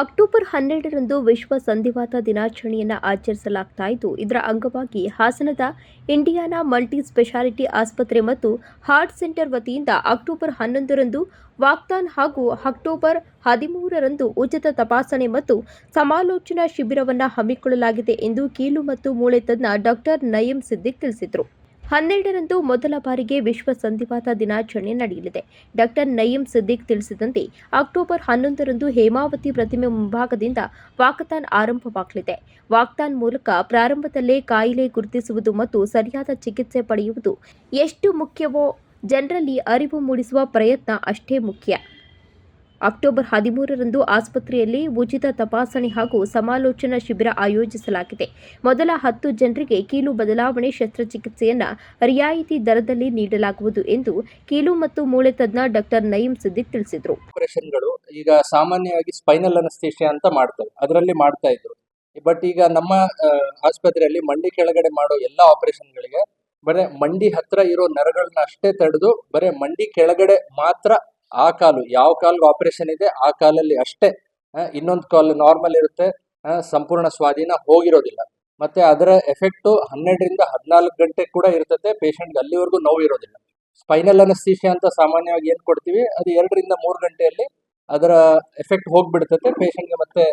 October ಹನ್ನೆರಡರಂದು ವಿಶ್ವ ಸಂಧಿವಾತ ದಿನಾಚರಣೆಯನ್ನು ಆಚರಿಸಲಾಗ್ತಾ ಇದ್ದು, ಇದರ ಅಂಗವಾಗಿ ಹಾಸನದ ಇಂಡಿಯಾನಾ ಮಲ್ಟಿ ಸ್ಪೆಷಾಲಿಟಿ ಆಸ್ಪತ್ರೆ ಮತ್ತು ಹಾರ್ಟ್ ಸೆಂಟರ್ ವತಿಯಿಂದ ಅಕ್ಟೋಬರ್ ಹನ್ನೊಂದರಂದು ವಾಕ್ತಾನ್ ಹಾಗೂ ಅಕ್ಟೋಬರ್ ಹದಿಮೂರರಂದು ಉಚಿತ ತಪಾಸಣೆ ಮತ್ತು ಸಮಾಲೋಚನಾ ಶಿಬಿರವನ್ನು ಹಮ್ಮಿಕೊಳ್ಳಲಾಗಿದೆ ಎಂದು ಕೀಲು ಮತ್ತು ಮೂಳೆ ತಜ್ಞ ಡಾಕ್ಟರ್ ನಯೀಂ ಸಿದ್ದಿಕ್ ತಿಳಿಸಿದರು. ಹನ್ನೆರಡರಂದು ಮೊದಲ ಬಾರಿಗೆ ವಿಶ್ವ ಸಂಧಿವಾತ ದಿನಾಚರಣೆ ನಡೆಯಲಿದೆ. ಡಾಕ್ಟರ್ ನಯೀಂ ಸಿದ್ದಿಕ್ ತಿಳಿಸಿದಂತೆ, ಅಕ್ಟೋಬರ್ ಹನ್ನೊಂದರಂದು ಹೇಮಾವತಿ ಪ್ರತಿಮೆ ಮುಂಭಾಗದಿಂದ ವಾಕಥಾನ್ ಆರಂಭವಾಗಲಿದೆ. ವಾಕ್ತಾನ್ ಮೂಲಕ ಪ್ರಾರಂಭದಲ್ಲೇ ಕಾಯಿಲೆ ಗುರುತಿಸುವುದು ಮತ್ತು ಸರಿಯಾದ ಚಿಕಿತ್ಸೆ ಪಡೆಯುವುದು ಎಷ್ಟು ಮುಖ್ಯವೋ, ಜನರಲ್ಲಿ ಅರಿವು ಮೂಡಿಸುವ ಪ್ರಯತ್ನ ಅಷ್ಟೇ ಮುಖ್ಯ. ಅಕ್ಟೋಬರ್ ಹದಿಮೂರರಂದು ಆಸ್ಪತ್ರೆಯಲ್ಲಿ ಉಚಿತ ತಪಾಸಣೆ ಹಾಗೂ ಸಮಾಲೋಚನಾ ಶಿಬಿರ ಆಯೋಜಿಸಲಾಗಿದೆ. ಮೊದಲ ಹತ್ತು ಜನರಿಗೆ ಕೀಲು ಬದಲಾವಣೆ ಶಸ್ತ್ರಚಿಕಿತ್ಸೆಯನ್ನು ರಿಯಾಯಿತಿ ದರದಲ್ಲಿ ನೀಡಲಾಗುವುದು ಎಂದು ಕೀಲು ಮತ್ತು ಮೂಳೆ ತಜ್ಞ ಡಾಕ್ಟರ್ ನಯೀಂ ಸಿದ್ದಿಕ್ ತಿಳಿಸಿದರು. ಆಪರೇಷನ್ಗಳು ಈಗ ಸಾಮಾನ್ಯವಾಗಿ ಸ್ಪೈನಲ್ ಅನಸ್ತೇಷಿಯಾ ಅಂತ ಮಾಡ್ತಾರೆ ಅದರಲ್ಲಿ ಮಾಡ್ತಾ ಇದ್ರು. ಬಟ್ ಈಗ ನಮ್ಮ ಆಸ್ಪತ್ರೆಯಲ್ಲಿ ಮಂಡಿ ಕೆಳಗಡೆ ಮಾಡೋ ಎಲ್ಲ ಆಪರೇಷನ್ಗಳಿಗೆ ಬರೇ ಮಂಡಿ ಹತ್ರ ಇರೋ ನರಗಳನ್ನ ಅಷ್ಟೇ ತಡೆದು ಬರೇ ಮಂಡಿ ಕೆಳಗಡೆ ಮಾತ್ರ ಆ ಕಾಲು ಯಾವ ಕಾಲ್ಗೆ ಆಪರೇಷನ್ ಇದೆ ಆ ಕಾಲಲ್ಲಿ ಅಷ್ಟೇ ಇನ್ನೊಂದು ಕಾಲು ನಾರ್ಮಲ್ ಇರುತ್ತೆ ಸಂಪೂರ್ಣ ಸ್ವಾಧೀನ ಹೋಗಿರೋದಿಲ್ಲ. ಮತ್ತೆ ಅದರ ಎಫೆಕ್ಟು ಹನ್ನೆರಡರಿಂದ ಹದಿನಾಲ್ಕು ಗಂಟೆ ಕೂಡ ಇರ್ತದೆ ಪೇಷಂಟ್ಗೆ ಅಲ್ಲಿವರೆಗೂ ನೋವು ಇರೋದಿಲ್ಲ. ಸ್ಪೈನಲ್ ಅನಸ್ತೇಷಿಯಾ ಅಂತ ಸಾಮಾನ್ಯವಾಗಿ ಏನು ಕೊಡ್ತೀವಿ ಅದು ಎರಡರಿಂದ ಮೂರು ಗಂಟೆಯಲ್ಲಿ ಅದರ ಎಫೆಕ್ಟ್ ಹೋಗ್ಬಿಡ್ತದೆ ಪೇಷಂಟ್ಗೆ ಮತ್ತೆ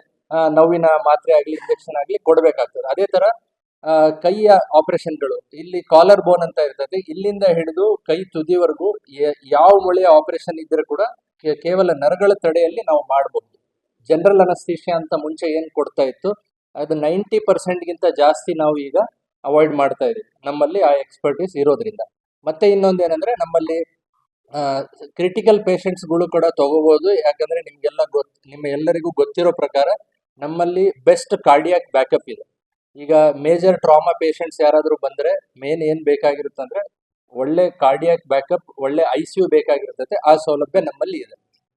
ನೋವಿನ ಮಾತ್ರೆ ಆಗಲಿ ಇಂಜೆಕ್ಷನ್ ಆಗಲಿ ಕೊಡಬೇಕಾಗ್ತದೆ. ಅದೇ ಆ, ಕೈಯ ಆಪರೇಷನ್ಗಳು. ಇಲ್ಲಿ ಕಾಲರ್ ಬೋನ್ ಅಂತ ಇರ್ತದೆ. ಇಲ್ಲಿಂದ ಹಿಡಿದು ಕೈ ತುದಿವರೆಗೂ ಯಾವ ಮೊಳೆಯ ಆಪರೇಷನ್ ಇದ್ರೆ ಕೂಡ ಕೇವಲ ನರಗಳ ತಡೆಯಲ್ಲಿ ನಾವು ಮಾಡಬಹುದು ಜನರಲ್ ಅನಸ್ತೇಷಿಯಾ ಅಂತ ಮುಂಚೆ ಏನ್ ಕೊಡ್ತಾ ಇತ್ತು, ಅದು ನೈಂಟಿ ಪರ್ಸೆಂಟ್ಗಿಂತ ಜಾಸ್ತಿ ನಾವು ಈಗ ಅವಾಯ್ಡ್ ಮಾಡ್ತಾ ಇದೀವಿ ನಮ್ಮಲ್ಲಿ ಆ ಎಕ್ಸ್ಪರ್ಟೀಸ್ ಇರೋದ್ರಿಂದ. ಮತ್ತೆ ಇನ್ನೊಂದು ಏನಂದ್ರೆ, ನಮ್ಮಲ್ಲಿ ಕ್ರಿಟಿಕಲ್ಗಳು ಕೂಡ ತಗೋಬಹುದು ಯಾಕಂದ್ರೆ ನಿಮ್ಗೆಲ್ಲ ಗೊತ್ ನಿಮ್ಮ ಎಲ್ಲರಿಗೂ ಗೊತ್ತಿರೋ ಪ್ರಕಾರ ನಮ್ಮಲ್ಲಿ ಬೆಸ್ಟ್ ಕಾರ್ಡಿಯಾಕ್ ಬ್ಯಾಕಪ್ ಇದೆ. ಈಗ ಮೇಜರ್ ಟ್ರಾಮಾ ಪೇಷಂಟ್ಸ್ ಯಾರಾದರೂ ಬಂದ್ರೆ ಮೇನ್ ಏನು ಬೇಕಾಗಿರುತ್ತೆ ಅಂದ್ರೆ ಒಳ್ಳೆ ಕಾರ್ಡಿಯಾಕ್ ಬ್ಯಾಕಪ್ ಒಳ್ಳೆ ಐ ಸಿ ಯು ಬೇಕಾಗಿರ್ತದೆ ಆ ಸೌಲಭ್ಯ ನಮ್ಮಲ್ಲಿ ಇದೆ.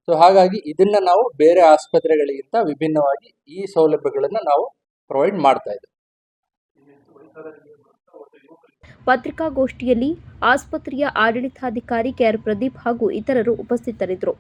ಸೊ ಹಾಗಾಗಿ ಇದನ್ನ ನಾವು ಬೇರೆ ಆಸ್ಪತ್ರೆಗಳಿಗಿಂತ ವಿಭಿನ್ನವಾಗಿ ಈ ಸೌಲಭ್ಯಗಳನ್ನ ನಾವು ಪ್ರೊವೈಡ್ ಮಾಡ್ತಾ ಇದ್ದೀವಿ. ಪತ್ರಿಕಾಗೋಷ್ಠಿಯಲ್ಲಿ ಆಸ್ಪತ್ರೆಯ ಆಡಳಿತಾಧಿಕಾರಿ ಕೆಆರ್ ಪ್ರದೀಪ್ ಹಾಗೂ ಇತರರು ಉಪಸ್ಥಿತರಿದ್ದರು.